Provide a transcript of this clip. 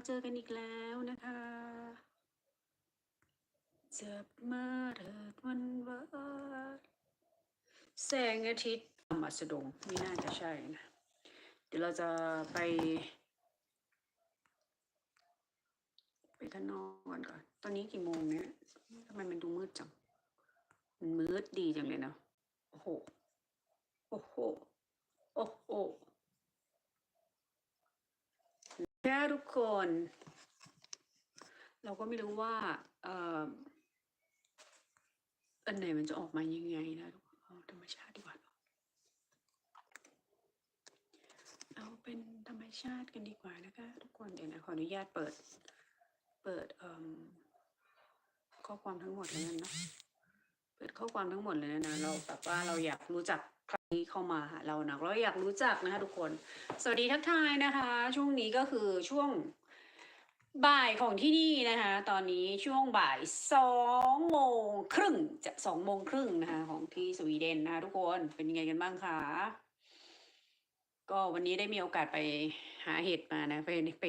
มาเจอกันอีกแล้วนะคะจับมาเถิดวันวานแสงอาทิตย์อมาสดงไม่น่าจะใช่นะ เดี๋ยวเราจะไป ไปข้างนอกก่อนก่อน ตอนนี้กี่โมงเนี่ยทำไมมันดูมืดจัง มันมืดดีจังเลยเนาะโอ้โห โอ้โห โอ้โห แค่ทุกคน เราก็ไม่รู้ว่าเอ่ออันไหนมันจะออกมายังไงนะทุกคนธรรมชาติดีกว่าเอาเป็นธรรมชาติกันดีกว่านะคะทุกคนเดี๋ยวนะขออนุญาตเปิด เปิดเอ่มข้อความทั้งหมดเลยนะ เปิดข้อความทั้งหมดเลยนะเราแบบว่าเราอยากรู้จักใครเข้ามาหาเรานะเราอยากรู้จักนะคะทุกคน สวัสดีทักทายนะคะ ช่วงนี้ก็คือช่วงบ่ายของที่นี่นะคะ ตอนนี้ช่วงบ่ายสองโมงครึ่งจะสองโมงครึ่งนะคะของที่สวีเดนนะคะทุกคนเป็นยังไงกันบ้างคะก็วันนี้ได้มีโอกาสไปหาเห็ดมานะไปไป